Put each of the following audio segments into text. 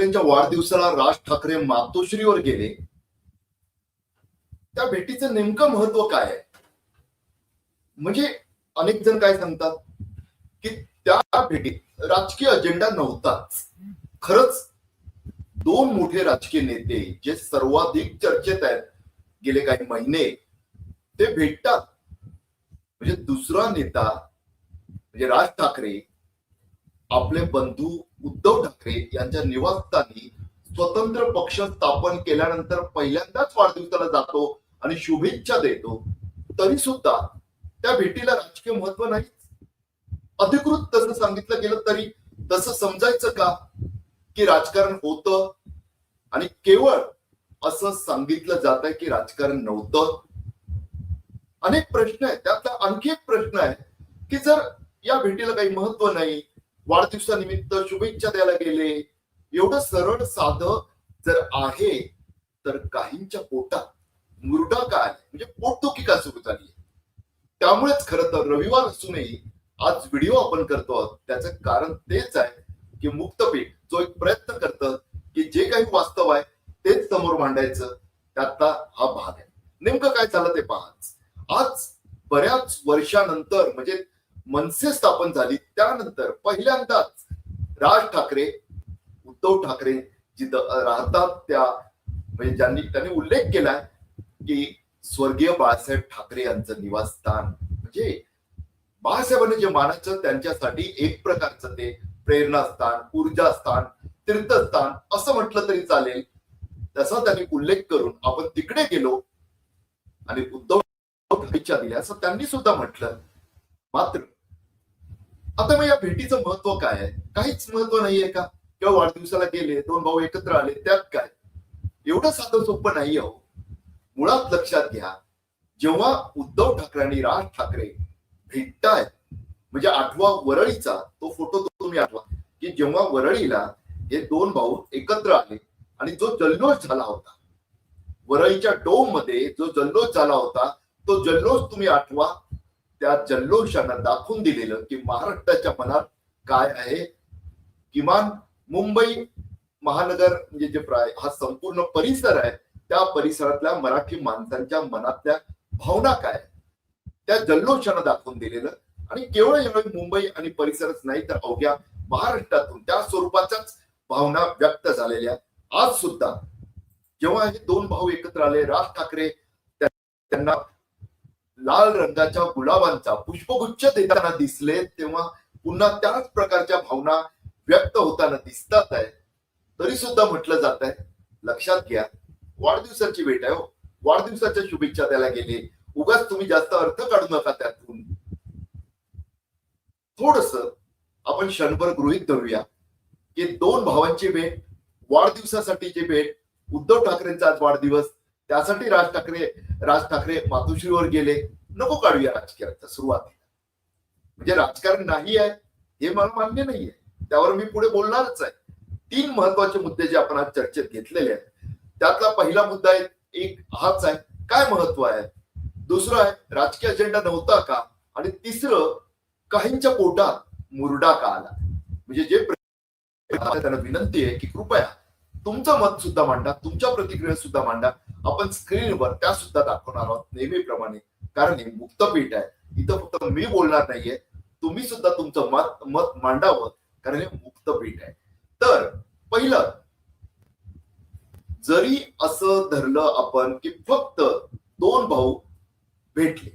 ठाकरेंच्या वाढदिवसाला राज ठाकरे मातोश्रीवर गेले. त्या भेटीचं नेमकं महत्त्व काय आहे? म्हणजे अनेक जण काय सांगतात की त्या भेटीत राजकीय अजेंडा नव्हताच. खरंच दोन मोठे राजकीय नेते जे सर्वाधिक चर्चेत आहेत गेले काही महिने ते भेटतात. म्हणजे दुसरा नेता म्हणजे राज ठाकरे आपले बंधू उद्धव ठाकरे यांच्या निवासस्थानी स्वतंत्र पक्ष स्थापन केल्यानंतर पहिल्यांदाच वाढदिवसाला जातो आणि शुभेच्छा देतो. तरी सुद्धा त्या भेटीला राजकीय महत्त्व नाही. अधिकृत तसं सांगितलं गेलं तरी तसं समजायचं का? की राजकारण होतं आणि केवळ असं सांगितलं जात आहे की राजकारण नव्हतं. अनेक प्रश्न आहेत. त्यातला आणखी एक प्रश्न आहे की जर या भेटीला काही महत्त्व नाही वाढदिवसानिमित्त शुभेच्छा द्यायला गेले. एवढं सरळ साध जर आहे तर काहींच्या पोटात मुरडा काय म्हणजे पोटदुखी का सुरू झाली त्यामुळेच खरं तर रविवार असूनही आज व्हिडिओ आपण करतो आहोत. त्याचं कारण तेच आहे की मुक्तपीठ जो एक प्रयत्न करतं की जे काही वास्तव आहे तेच समोर मांडायचं त्यातला हा भाग आहे. नेमकं काय झालं ते पहा आज बऱ्याच वर्षानंतर म्हणजे मनसे स्थापन झाली. त्यानंतर पहिल्यांदाच राज ठाकरे उद्धव ठाकरे जिथं राहतात त्या म्हणजे ज्यांनी त्यांनी उल्लेख केलाय की स्वर्गीय बाळासाहेब ठाकरे यांचं निवासस्थान. म्हणजे बाळासाहेबांनी जे मानायचं त्यांच्यासाठी एक प्रकारचं ते प्रेरणास्थान ऊर्जास्थान तीर्थस्थान असं म्हटलं तरी चालेल. तसा त्यांनी उल्लेख करून आपण तिकडे गेलो आणि उद्धव दिल्या असं त्यांनी सुद्धा म्हटलं. मात्र आता मग या भेटीचं महत्त्व काय आहे? काहीच महत्त्व नाहीये का? किंवा वाढदिवसाला गेले दोन भाऊ एकत्र आले त्यात काय? एवढं साधं सोपं नाही हो. मुळात लक्षात घ्या जेव्हा उद्धव ठाकरे आणि राज ठाकरे भेटतायत म्हणजे आठवा वरळीचा तो फोटो तुम्ही आठवा की जेव्हा वरळीला हे दोन भाऊ एकत्र आले आणि जो जल्लोष झाला होता वरळीच्या डोममध्ये जो जल्लोष झाला होता तो जल्लोष तुम्ही आठवा त्या जल्लोषानं दाखवून दिलेलं की महाराष्ट्राच्या मनात काय आहे? किमान मुंबई महानगर म्हणजे जे प्राय हा संपूर्ण परिसर आहे त्या परिसरातल्या मराठी माणसांच्या मनातल्या भावना काय त्या जल्लोषानं दाखवून दिलेलं. आणि केवळ यावेळी मुंबई आणि परिसरच नाही तर अवघ्या महाराष्ट्रातून त्या स्वरूपाच्याच भावना व्यक्त झालेल्या आज सुद्धा जेव्हा हे दोन भाऊ एकत्र आले राज ठाकरे त्यांना लाल रंगाच्या गुलाबांचा पुष्पगुच्छ देताना दिसले तेव्हा पुन्हा त्याच प्रकारच्या भावना व्यक्त होताना दिसतात आहे. तरी सुद्धा म्हटलं जात आहे लक्षात घ्या वाढदिवसाची भेट आहे हो. वाढदिवसाच्या शुभेच्छा त्याला गेले. उगाच तुम्ही जास्त अर्थ काढू नका त्यातून. थोडस आपण क्षणभर गृहित धरूया की दोन भावांची भेट वाढदिवसासाठीची भेट उद्धव ठाकरेंचा आज वाढदिवस त्यासाठी राज ठाकरे राज ठाकरे मातोश्रीवर गेले. नको काढूया राजकारणाचा सुरुवातीला म्हणजे राजकारण नाही आहे हे मला मान्य नाहीये त्यावर मी पुढे बोलणारच आहे. तीन महत्त्वाचे मुद्दे जे आपण आज चर्चेत घेतलेले आहेत त्यातला पहिला मुद्दा आहे एक हाच आहे. काय महत्त्व आहे? दुसरं आहे राजकीय अजेंडा नव्हता का? आणि तिसरं काहींच्या पोटात मुरडा का आला? म्हणजे जे त्यांना विनंती आहे की कृपया तुमचं मत सुद्धा मांडा तुमच्या प्रतिक्रिया सुद्धा मांडा. आपण स्क्रीनवर त्या सुद्धा दाखवणार आहोत नेहमीप्रमाणे कारण हे मुक्तपीठ आहे. इथं फक्त मी बोलणार नाहीये. तुम्ही सुद्धा तुमचं मत मत मांडावं कारण हे मुक्तपीठ आहे. तर पहिलं जरी असं धरलं आपण की फक्त दोन भाऊ भेटले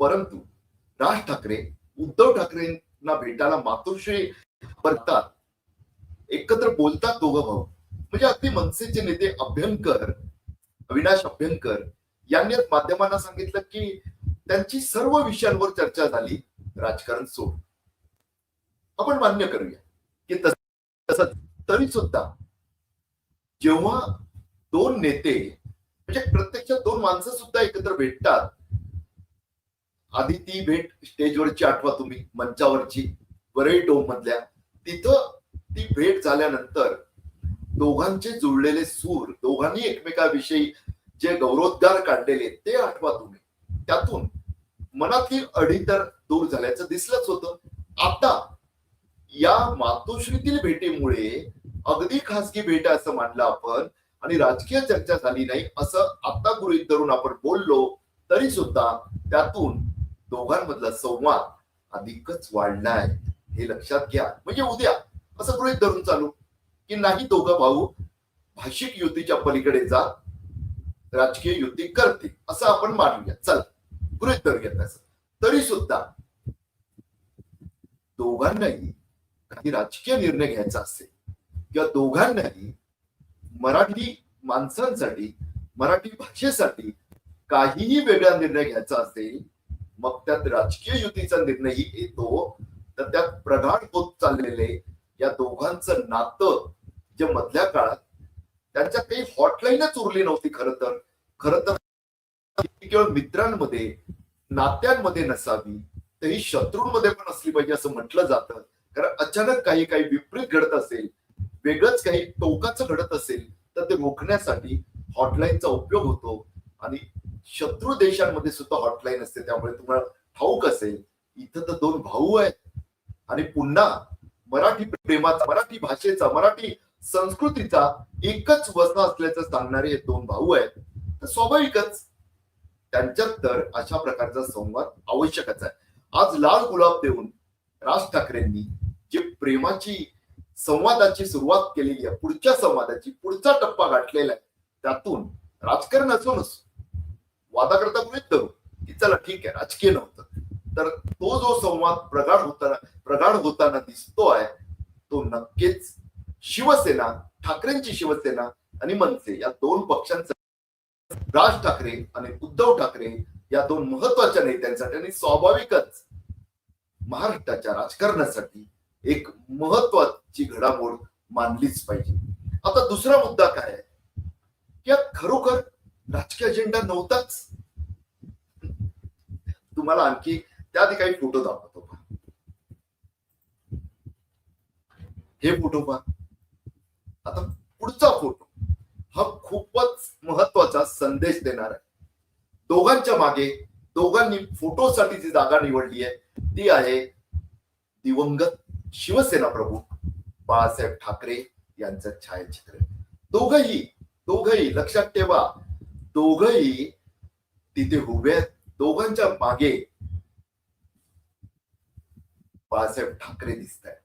परंतु राज ठाकरे उद्धव ठाकरेंना भेटायला मातोश्री परतात एकत्र बोलतात दोघं भाऊ. म्हणजे अगदी मनसेचे नेते अभ्यंकर अविनाश अभ्यंकर यांनी माध्यमांना सांगितलं की त्यांची सर्व विषयांवर चर्चा झाली राजकारण सोड आपण मान्य करूया की तस- तरी सुद्धा जेव्हा दोन नेते म्हणजे प्रत्यक्षात दोन माणसं सुद्धा एकत्र भेटतात आधी ती भेट स्टेजवरची आठवा तुम्ही मंचावरची वरळी डोम मधल्या तिथं ती भेट झाल्यानंतर दोघांचे जुळलेले सूर दोघांनी एकमेकाविषयी जे गौरवोद्गार काढलेले ते आठवा तुम्ही. त्यातून मनातली अडी तर दूर झाल्याचं दिसलंच होतं. आता या मातोश्रीतील भेटीमुळे अगदी खासगी भेट असं मानलं आपण आणि राजकीय चर्चा झाली नाही असं आता गृहीत धरून आपण बोललो तरी सुद्धा त्यातून दोघांमधला संवाद अधिकच वाढलाय हे लक्षात घ्या. म्हणजे उद्या असं गृहित धरून चालू की नाही दोघं भाऊ भाषिक युतीच्या पलीकडे जा राजकीय युती करते असं आपण मानूया. चल गृहित धरूया तसं तरी सुद्धा दोघांनाही काही राजकीय निर्णय घ्यायचा असेल किंवा दोघांनाही मराठी माणसांसाठी मराठी भाषेसाठी काहीही वेगळा निर्णय घ्यायचा असेल मग त्यात राजकीय युतीचा निर्णयही येतो तर त्यात प्रगाढ होत चाललेले या दोघांचं नातं जे मधल्या काळात त्यांच्या काही हॉटलाईनच उरली नव्हती खर तर. खर तर केवळ मित्रांमध्ये नात्यांमध्ये नसावी तरी शत्रूंमध्ये पण असली पाहिजे असं म्हटलं जातं. कारण अचानक काही काही विपरीत घडत असेल वेगळंच काही टोकाचं घडत असेल तर ते रोखण्यासाठी हॉटलाईनचा उपयोग होतो. आणि शत्रू देशांमध्ये सुद्धा हॉटलाईन असते त्यामुळे तुम्हाला ठाऊक असेल इथं तर दोन भाऊ आहेत. आणि पुन्हा मराठी प्रेमाचा मराठी भाषेचा मराठी संस्कृतीचा एकच वसा असल्याचं सांगणारे हे दोन भाऊ आहेत तर स्वाभाविकच त्यांच्यात तर अशा प्रकारचा संवाद आवश्यकच आहे. आज लाल गुलाब देऊन राज ठाकरेंनी जे प्रेमाची संवादाची सुरुवात केलेली आहे पुढच्या संवादाची पुढचा टप्पा गाठलेला आहे त्यातून राजकारण असूनच वादाकरता गृहित धरू की चला ठीक आहे राजकीय नव्हतं. तर तो जो संवाद प्रगाढ होताना प्रगाढ होताना दिसतो आहे तो नक्कीच शिवसेना ठाकरेंची शिवसेना आणि मनसे या दोन पक्षांचा राज ठाकरे आणि उद्धव ठाकरे या दोन महत्त्वाच्या नेत्यांसाठी आणि स्वाभाविकच महाराष्ट्राच्या राजकारणासाठी एक महत्वाची घडामोड मानलीच पाहिजे. आता दुसरा मुद्दा काय आहे? की खरोखर राजकीय अजेंडा नव्हताच. तुम्हाला आणखी त्याआधी काही फोटो दाखवतो पहा. हे फोटो पहा. आता पुढचा फोटो. हा खूपच महत्त्वाचा संदेश देणार आहे. दोघांच्या मागे दोघांनी फोटोसाठी जी जागा निवडली आहे ती आहे दिवंगत शिवसेना प्रमुख बाळासाहेब ठाकरे यांचं छायाचित्र. दोघही दोघही लक्षात ठेवा. दोघही तिथे उभे आहेत. दोघांच्या मागे बाळासाहेब ठाकरे दिसत आहेत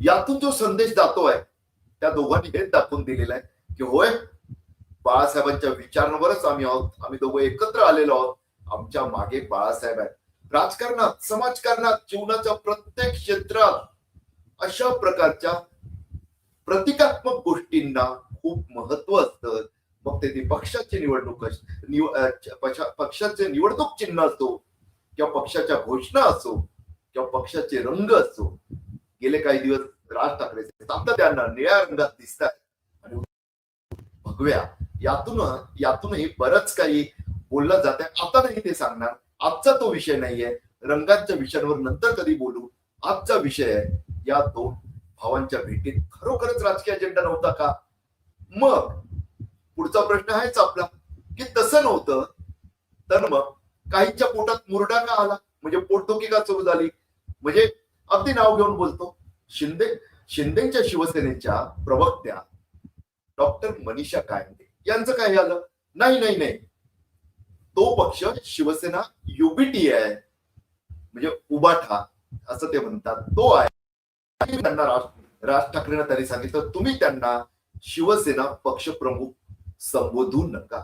यातून जो संदेश जातोय त्या दोघांनी हेच दाखवून दिलेला आहे की होय बाळासाहेबांच्या विचारांवरच आम्ही आहोत. आम्ही दोघं एकत्र आलेलो आहोत. आमच्या मागे बाळासाहेब आहेत. राजकारणात समाजकारणात जीवनाच्या प्रत्येक क्षेत्रात अशा प्रकारच्या प्रतिकात्मक गोष्टींना खूप महत्त्व असतं. मग ते ती पक्षाची निवडणूक निव- पक्षा- पक्षाचे निवडणूक चिन्ह असो किंवा पक्षाच्या घोषणा असो किंवा पक्षाचे रंग असो गेले काही दिवस राज ठाकरे सातत्यानं निळ्या रंगात दिसतात. आणि भगव्या यातून यातूनही बरंच काही बोललं जात आहे आता नाही ते सांगणार. आजचा तो विषय नाहीये. रंगांच्या विषयांवर नंतर कधी बोलू? आजचा विषय आहे या दोन भावांच्या भेटीत खरोखरच राजकीय अजेंडा नव्हता का? मग पुढचा प्रश्न आहेच आपला की तसं नव्हतं तर मग काहींच्या पोटात मुरडा का आला? म्हणजे पोटदुखी का सुरू झाली? म्हणजे अगदी नाव घेऊन बोलतो. शिंदे शिंदेच्या शिवसेनेच्या प्रवक्त्या डॉक्टर मनीषा कायंदे. यांचं काय आलं नाही नाही नाही. तो पक्ष शिवसेना युबीटी आहे. म्हणजे उबाठा असं ते म्हणतात. तो आहे. त्यांना राज राज ठाकरेंना त्यांनी सांगितलं तुम्ही त्यांना शिवसेना पक्षप्रमुख संबोधू नका.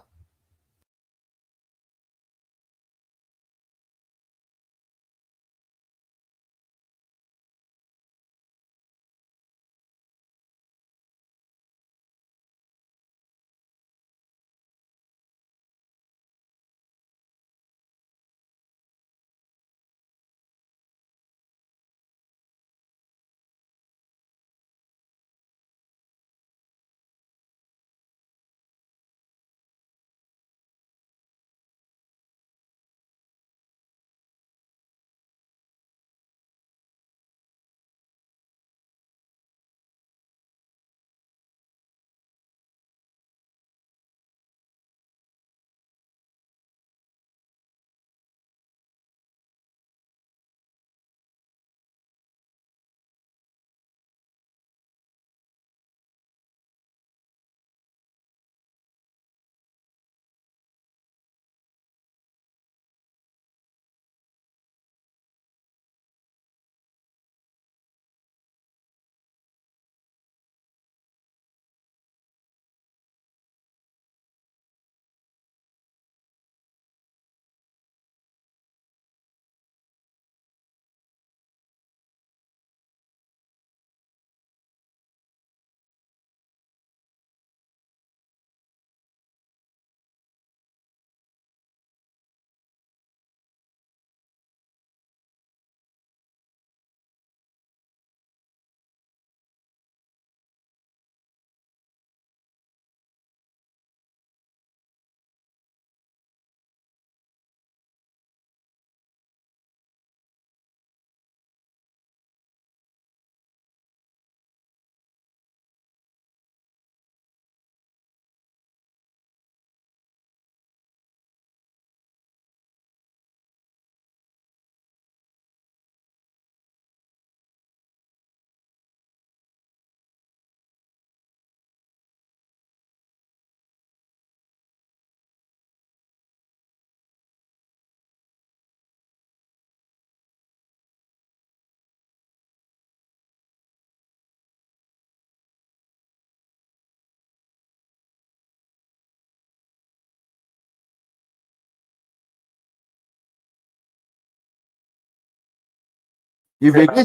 ही वेगळी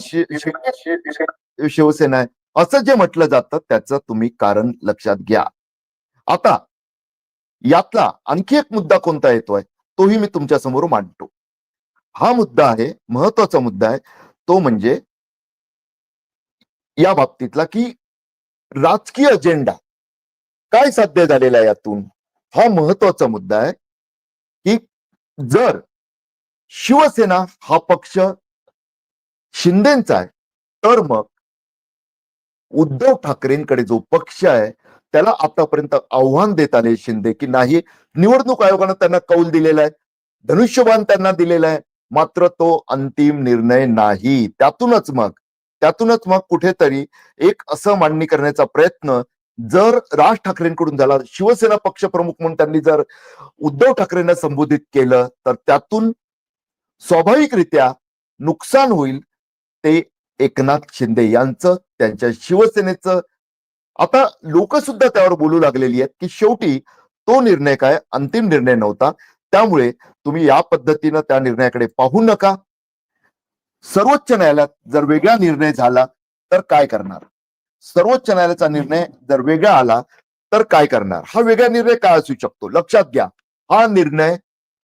शिवसेना आहे असं जे म्हटलं जातं त्याचं तुम्ही कारण लक्षात घ्या. आता यातला आणखी एक मुद्दा कोणता येतोय? तोही मी तुमच्यासमोर मांडतो. हा मुद्दा आहे महत्त्वाचा मुद्दा आहे. तो म्हणजे या बाबतीतला की राजकीय अजेंडा काय साध्य झालेला आहे यातून? हा महत्त्वाचा मुद्दा आहे की जर शिवसेना हा पक्ष शिंदेचा आहे. तर मग उद्धव ठाकरेंकडे जो पक्ष आहे त्याला आतापर्यंत आव्हान देत आले शिंदे की नाही निवडणूक आयोगानं त्यांना कौल दिलेला आहे धनुष्यबाण त्यांना दिलेला आहे मात्र तो अंतिम निर्णय नाही. त्यातूनच मग त्यातूनच मग कुठेतरी एक असं मांडणी करण्याचा प्रयत्न जर राज ठाकरेंकडून झाला शिवसेना पक्ष प्रमुख म्हणून त्यांनी जर उद्धव ठाकरेंना संबोधित केलं तर त्यातून स्वाभाविकरित्या नुकसान होईल ते एकनाथ शिंदे यांचं त्यांच्या शिवसेनेचं. आता लोक सुद्धा त्यावर बोलू लागलेली आहेत की शेवटी तो निर्णय काय? अंतिम निर्णय नव्हता. त्यामुळे तुम्ही या पद्धतीनं त्या निर्णयाकडे पाहू नका. सर्वोच्च न्यायालयात जर वेगळा निर्णय झाला तर काय करणार? सर्वोच्च न्यायालयाचा निर्णय जर वेगळा आला तर काय करणार? हा वेगळा निर्णय काय असू शकतो? लक्षात घ्या. हा निर्णय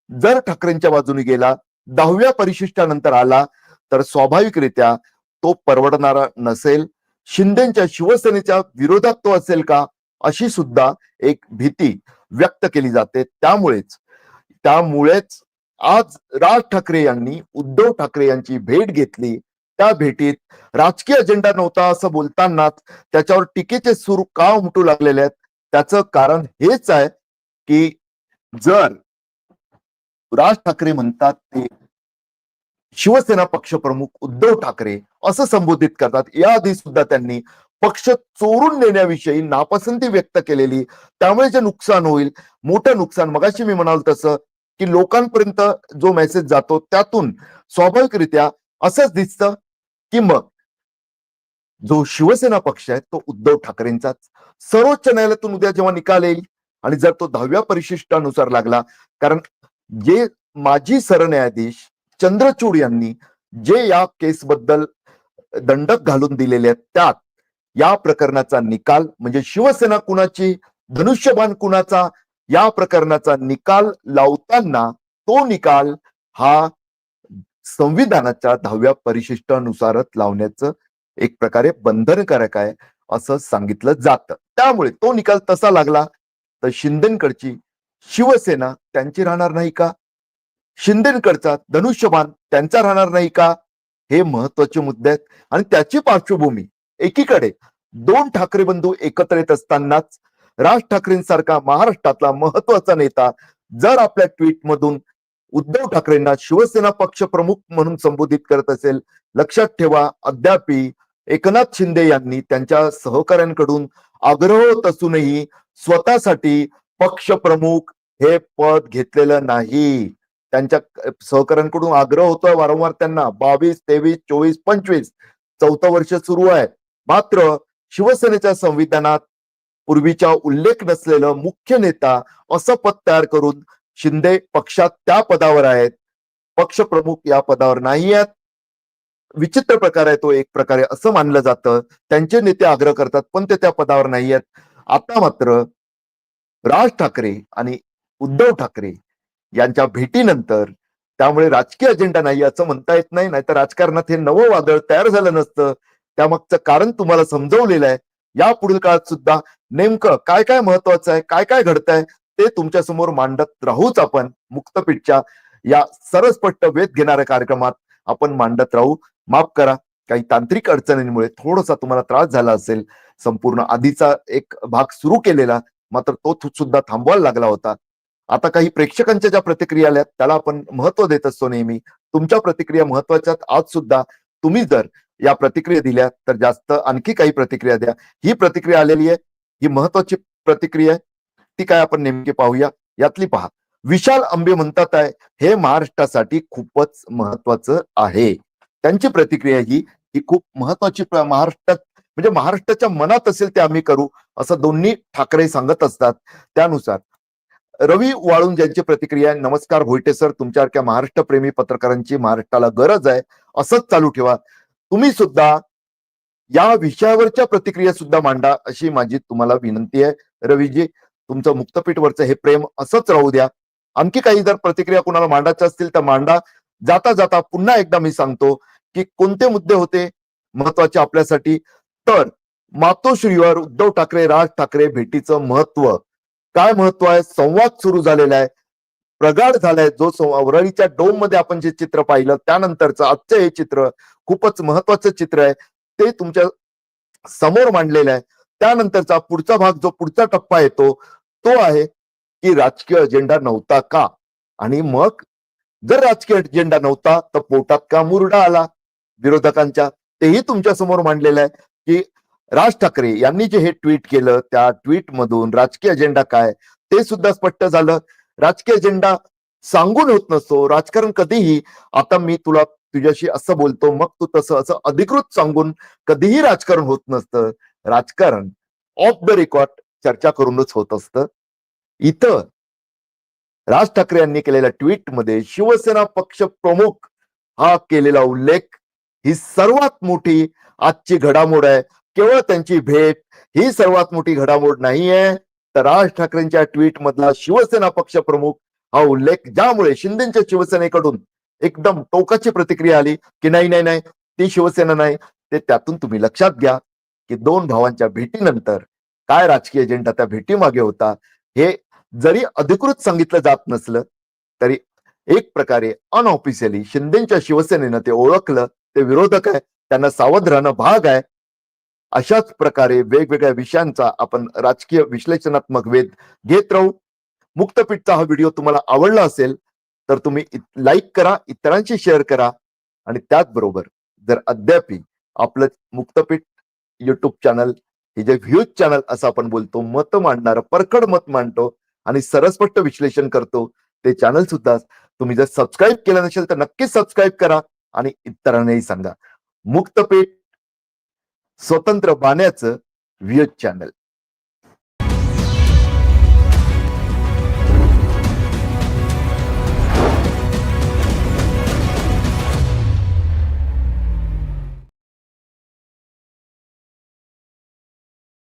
जर ठाकरेंच्या बाजूने गेला दहाव्या परिशिष्टानंतर आला तर स्वाभाविकरित्या तो परवडणारा नसेल. शिंदेच्या शिवसेनेच्या विरोधात तो असेल का? अशी सुद्धा एक भीती व्यक्त केली जाते. त्यामुळेच त्यामुळेच आज राज ठाकरे यांनी उद्धव ठाकरे यांची भेट घेतली. त्या भेटीत राजकीय अजेंडा नव्हता असं बोलतानाच त्याच्यावर टीकेचे सूर का उमटू लागलेले आहेत? त्याचं कारण हेच आहे की जर राज ठाकरे म्हणतात ते शिवसेना पक्षप्रमुख उद्धव ठाकरे असं संबोधित करतात. याआधी सुद्धा त्यांनी पक्ष चोरून नेण्याविषयी नापसंती व्यक्त केलेली. त्यामुळे जे नुकसान होईल मोठं नुकसान मगाशी मी म्हणाल तसं की लोकांपर्यंत जो मेसेज जातो त्यातून स्वाभाविकरित्या असंच दिसतं की मग जो शिवसेना पक्ष आहे तो उद्धव ठाकरेंचाच. सर्वोच्च न्यायालयातून उद्या जेव्हा निकाल येईल आणि जर तो दहाव्या परिशिष्टानुसार लागला कारण जे माजी सरन्यायाधीश चंद्रचूड यांनी जे या केसबद्दल दंडक घालून दिलेले आहेत त्यात या प्रकरणाचा निकाल म्हणजे शिवसेना कुणाची धनुष्यबाण कुणाचा या प्रकरणाचा निकाल लावताना तो निकाल हा संविधानाच्या दहाव्या परिशिष्टानुसारच लावण्याचं एक प्रकारे बंधनकारक आहे असं सांगितलं जातं. त्यामुळे तो निकाल तसा लागला तर शिंदेकडची शिवसेना त्यांची राहणार नाही का? शिंदेकडचा धनुष्यबाण त्यांचा राहणार नाही का? हे महत्त्वाचे मुद्दे आहेत. आणि त्याची पार्श्वभूमी एकीकडे दोन ठाकरे बंधू एकत्र येत असतानाच राज ठाकरेंसारखा महाराष्ट्रातला महत्त्वाचा नेता जर आपल्या ट्विटमधून उद्धव ठाकरेंना शिवसेना पक्ष प्रमुख म्हणून संबोधित करत असेल लक्षात ठेवा अद्याप एकनाथ शिंदे यांनी त्यांच्या सहकाऱ्यांकडून आग्रह होत असूनही स्वतःसाठी पक्ष प्रमुख हे पद घेतलेलं नाही. त्यांच्या सहकाऱ्यांकडून आग्रह होतोय वारंवार त्यांना. बावीस तेवीस चोवीस पंचवीस. चौथं वर्ष सुरू आहे. मात्र शिवसेनेच्या संविधानात पूर्वीच्या उल्लेख नसलेलं मुख्य नेता असं पद तयार करून शिंदे पक्षात त्या पदावर आहेत. पक्षप्रमुख या पदावर नाही आहेत. विचित्र प्रकार आहे तो एक प्रकारे असं मानलं जातं. त्यांचे नेते आग्रह करतात पण ते त्या पदावर नाही आहेत. आता मात्र राज ठाकरे आणि उद्धव ठाकरे यांच्या भेटीनंतर त्यामुळे राजकीय अजेंडा नाही असं म्हणता येत नाही नाहीतर राजकारणात हे नवं वादळ तयार झालं नसतं. त्यामागचं कारण तुम्हाला समजवलेलं आहे. या पुढील काळात सुद्धा नेमकं काय काय महत्वाचं आहे काय काय घडतंय ते तुमच्यासमोर मांडत राहूच आपण मुक्तपीठच्या या सरसपट्ट वेध घेणाऱ्या कार्यक्रमात आपण मांडत राहू. माफ करा काही तांत्रिक अडचणींमुळे थोडासा तुम्हाला त्रास झाला असेल. संपूर्ण आधीचा एक भाग सुरू केलेला मात्र तो सुद्धा थांबवायला लागला होता. आता काही प्रेक्षकांच्या ज्या प्रतिक्रिया आल्यात त्याला आपण महत्त्व देत असतो नेहमी. तुमच्या प्रतिक्रिया महत्त्वाच्या आज सुद्धा तुम्ही जर या प्रतिक्रिया दिल्या तर जास्त आणखी काही प्रतिक्रिया द्या. ही प्रतिक्रिया आलेली आहे ही महत्वाची प्रतिक्रिया आहे. ती काय आपण नेमकी पाहूया यातली पहा. विशाल आंबे म्हणतात आहे हे महाराष्ट्रासाठी खूपच महत्वाचं आहे. त्यांची प्रतिक्रिया ही ही खूप महत्वाची महाराष्ट्रात म्हणजे महाराष्ट्राच्या मनात असेल ते आम्ही करू असं दोन्ही ठाकरे सांगत असतात. त्यानुसार रवी वाळून ज्यांची प्रतिक्रिया आहे. नमस्कार भोईटे सर तुमच्यासारख्या महाराष्ट्र प्रेमी पत्रकारांची महाराष्ट्राला गरज आहे. असंच चालू ठेवा. तुम्ही सुद्धा या विषयावरच्या प्रतिक्रिया सुद्धा मांडा अशी माझी तुम्हाला विनंती आहे. रवीजी तुमचं मुक्तपीठवरचं हे प्रेम असंच राहू द्या. आणखी काही जर प्रतिक्रिया कुणाला मांडायच्या असतील तर मांडा. जाता जाता पुन्हा एकदा मी सांगतो की कोणते मुद्दे होते महत्त्वाचे आपल्यासाठी? तर मातोश्रीवर उद्धव ठाकरे राज ठाकरे भेटीचं महत्त्व काय महत्त्व आहे? संवाद सुरू झालेला आहे. प्रगाढ झालाय जो वरळीच्या डोममध्ये आपण जे चित्र पाहिलं त्यानंतरचं आजचं हे चित्र खूपच महत्वाचं चित्र आहे. ते तुमच्यासमोर मांडलेलं आहे. त्यानंतरचा पुढचा भाग जो पुढचा टप्पा येतो तो आहे की राजकीय अजेंडा नव्हता का? आणि मग जर राजकीय अजेंडा नव्हता तर पोटात का मुरडा आला? विरोधकांच्या तेही तुमच्यासमोर मांडलेलं आहे की राज ठाकरे यांनी जे हे ट्विट केलं त्या ट्विट मधून राजकीय अजेंडा काय ते सुद्धा स्पष्ट झालं. राजकीय अजेंडा सांगून होत नसतो. राजकारण कधीही आता मी तुला तुझ्याशी असं बोलतो मग तू तसं असं अधिकृत सांगून कधीही राजकारण होत नसतं. राजकारण ऑफ द रेकॉर्ड चर्चा करूनच होत असतं. इथं राज ठाकरे यांनी केलेल्या ट्विटमध्ये शिवसेना पक्ष प्रमुख हा केलेला उल्लेख ही सर्वात मोठी आजची घडामोड आहे. केवळ त्यांची भेट ही सर्वात मोठी घडामोड नाहीये. तर राज ठाकरेंच्या ट्विट मधला शिवसेना पक्ष प्रमुख हा उल्लेख ज्यामुळे शिंदेच्या शिवसेनेकडून एकदम टोकाची प्रतिक्रिया आली की नाही नाही नाही ती शिवसेना नाही. ते त्यातून तुम्ही लक्षात घ्या की दोन भावांच्या भेटीनंतर काय राजकीय एजेंडा त्या भेटीमागे होता हे जरी अधिकृत सांगितलं जात नसलं तरी एक प्रकारे अनऑफिशियली शिंदेच्या शिवसेनेनं ते ओळखलं ते विरोधक आहे त्यांना सावध राहणं भाग आहे. अशाच प्रकारे वेगवेगळ्या विषयांचा आपण राजकीय विश्लेषणात्मक वेध घेत राहू. मुक्तपीठचा हा व्हिडिओ तुम्हाला आवडला असेल तर तुम्ही लाईक करा इतरांशी शेअर करा. आणि त्याचबरोबर जर अद्याप आपलं मुक्तपीठ युट्यूब चॅनल हे जे व्ह्यूज चॅनल असं आपण बोलतो मत मांडणार परखड मत मांडतो आणि सरस्पष्ट विश्लेषण करतो ते चॅनल सुद्धा तुम्ही जर सबस्क्राईब केलं नसेल तर नक्कीच सबस्क्राईब करा आणि इतरांनाही सांगा. मुक्तपीठ स्वतंत्र बाण्याचं व्ह्यूज चॅनल